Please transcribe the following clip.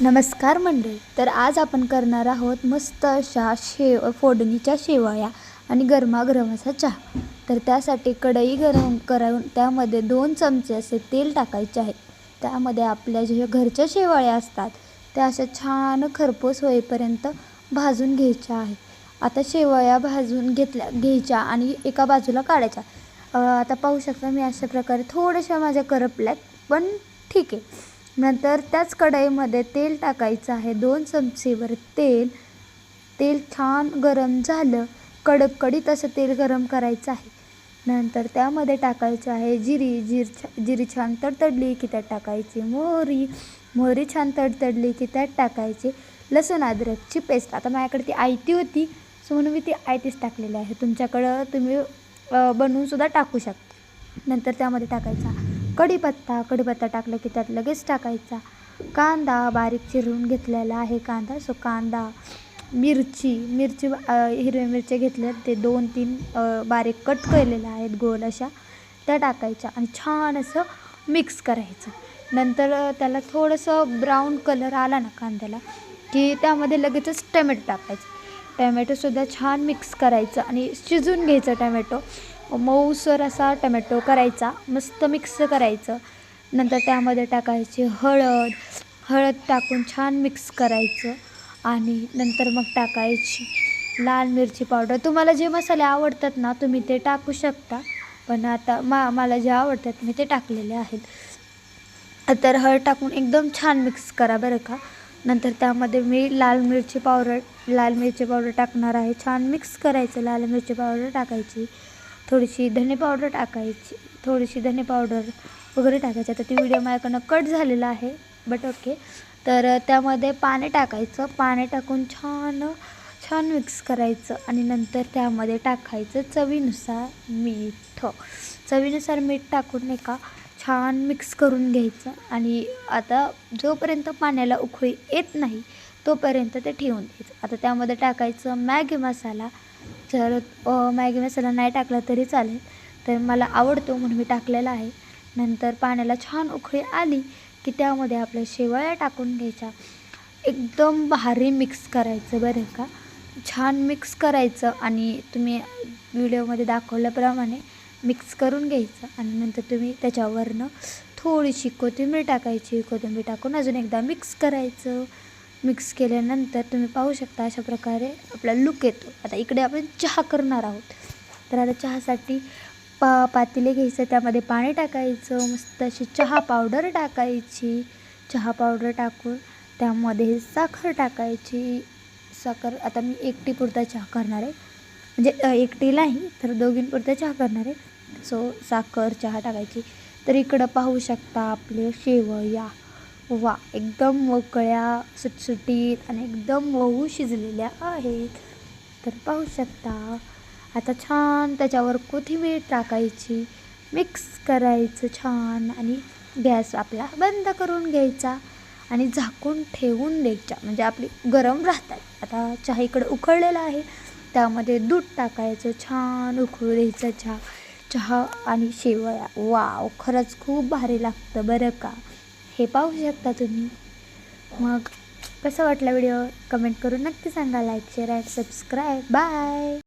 नमस्कार मंडळी तर आज आपण करणार आहोत मस्त अशा शेव फोडणीच्या शेवया आणि गरमागरम असा चहा. तर त्यासाठी कढई गरम करून त्यामध्ये दोन चमचे असे तेल टाकायचे आहे. त्यामध्ये आपल्या जे घरच्या शेवाळ्या असतात त्या अशा छान खरपूस होईपर्यंत भाजून घ्यायच्या आहे. आता शेवया भाजून घेतल्या घ्यायच्या आणि एका बाजूला काढायच्या. आता पाहू शकता मी अशा प्रकारे थोड्याशा माझ्या करपल्यात पण ठीक आहे. नंतर त्याच कढईमध्ये तेल टाकायचं आहे. दोन चमचेवर तेल तेल छान गरम झालं. कडक कडीत असं तेल गरम करायचं आहे. नंतर त्यामध्ये टाकायचं आहे जिरी जिर छा जिरी छान तडतडली की त्यात टाकायची मोहरी मोहरी छान तडतडली की त्यात टाकायची लसूण अद्रकची पेस्ट. आता माझ्याकडे ती आयती होती सो म्हणून मी ती आयतीच टाकलेली आहे. तुमच्याकडं तुम्ही बनवूनसुद्धा टाकू शकता. नंतर त्यामध्ये टाकायचा कढीपत्ता कढीपत्ता टाकला की त्यात लगेच टाकायचा. कांदा बारीक चिरून घेतलेला आहे कांदा. सो कांदा मिरची मिरची हिरव्या मिरच्या घेतल्या ते दोन तीन बारीक कट केलेल्या आहेत गोल अशा. त्या टाकायच्या आणि छान असं मिक्स करायचं. नंतर त्याला थोडंसं ब्राऊन कलर आला ना कांद्याला की त्यामध्ये लगेचच टमॅटो टाकायचं. टमॅटोसुद्धा छान मिक्स करायचं आणि शिजून घ्यायचं टमॅटो. मऊसर असा टमॅटो करायचा मस्त मिक्स करायचं. नंतर त्यामध्ये टाकायची हळद हळद टाकून छान मिक्स करायचं. आणि नंतर मग टाकायची लाल मिरची पावडर. तुम्हाला जे मसाले आवडतात ना तुम्ही ते टाकू शकता. पण आता मा मला जे आवडतात मी ते टाकलेले आहेत. तर हळद टाकून एकदम छान मिक्स करा बरं का. नंतर त्यामध्ये मी लाल मिरची पावडर लाल मिरची पावडर टाकणार आहे. छान मिक्स करायचं लाल मिरची पावडर टाकायची. थोडीशी धने पावडर टाकायची थोडीशी धने पावडर वगैरे टाकायची. आता ती व्हिडिओ माझ्याकडनं कट झालेला आहे बट ओके तर त्यामध्ये पाणी टाकायचं. पाणी टाकून छान छान मिक्स करायचं आणि नंतर त्यामध्ये टाकायचं चवीनुसार मीठ. चवीनुसार मीठ टाकून नाही का छान मिक्स करून घ्यायचं आणि आता जोपर्यंत पाण्याला उकळी येत नाही तोपर्यंत ते ठेवून द्यायचं. आता त्यामध्ये टाकायचं मॅगी मसाला जर मॅगी मसाला नाही टाकला तरी चालेल. तर मला आवडतो म्हणून मी टाकलेला आहे. नंतर पाण्याला छान उकळी आली की त्यामध्ये आपल्या शेवया टाकून घ्यायच्या. एकदम भारी मिक्स करायचं बरं का. छान मिक्स करायचं आणि तुम्ही व्हिडिओमध्ये दाखवल्याप्रमाणे मिक्स करून घ्यायचं. आणि नंतर तुम्ही त्याच्यावरनं थोडीशी कोथिंबीर टाकायची. कोथिंबीर टाकून अजून एकदा मिक्स करायचं. मिक्स केल्यानंतर तुम्ही पाहू शकता अशा प्रकारे आपला लुक येतो. आता इकडे आपण चहा करणार आहोत. तर आता चहासाठी पा पातेले घ्यायचं त्यामध्ये पाणी टाकायचं मस्त अशी चहा पावडर टाकायची. चहा पावडर टाकून त्यामध्ये साखर टाकायची. साखर आता मी एकटीपुरता चहा करणार आहे. म्हणजे एकटी नाही तर दोघींपुरता चहा करणार आहे. सो साखर चहा टाकायची. तर इकडं पाहू शकता आपले शेवया. वा एकदम मोकळ्या सुटसुटीत आणि एकदम मऊ शिजलेल्या आहेत. तर पाहू शकता आता छान त्याच्यावर कोथिंबीर टाकायची मिक्स करायचं छान आणि गॅस आपला बंद करून घ्यायचा आणि झाकून ठेवून द्यायच्या म्हणजे आपली गरम राहतात. आता चहा इकडं उकळलेला आहे त्यामध्ये दूध टाकायचं छान उकळू द्यायचं चहा. चहा आणि शेवया. वाव खरंच खूप भारी लागतं बरं का? हे पाहू शकता तुम्ही. मग कसं वाटलं व्हिडिओ? कमेंट करून नक्की सांगा. Like share and subscribe. Bye!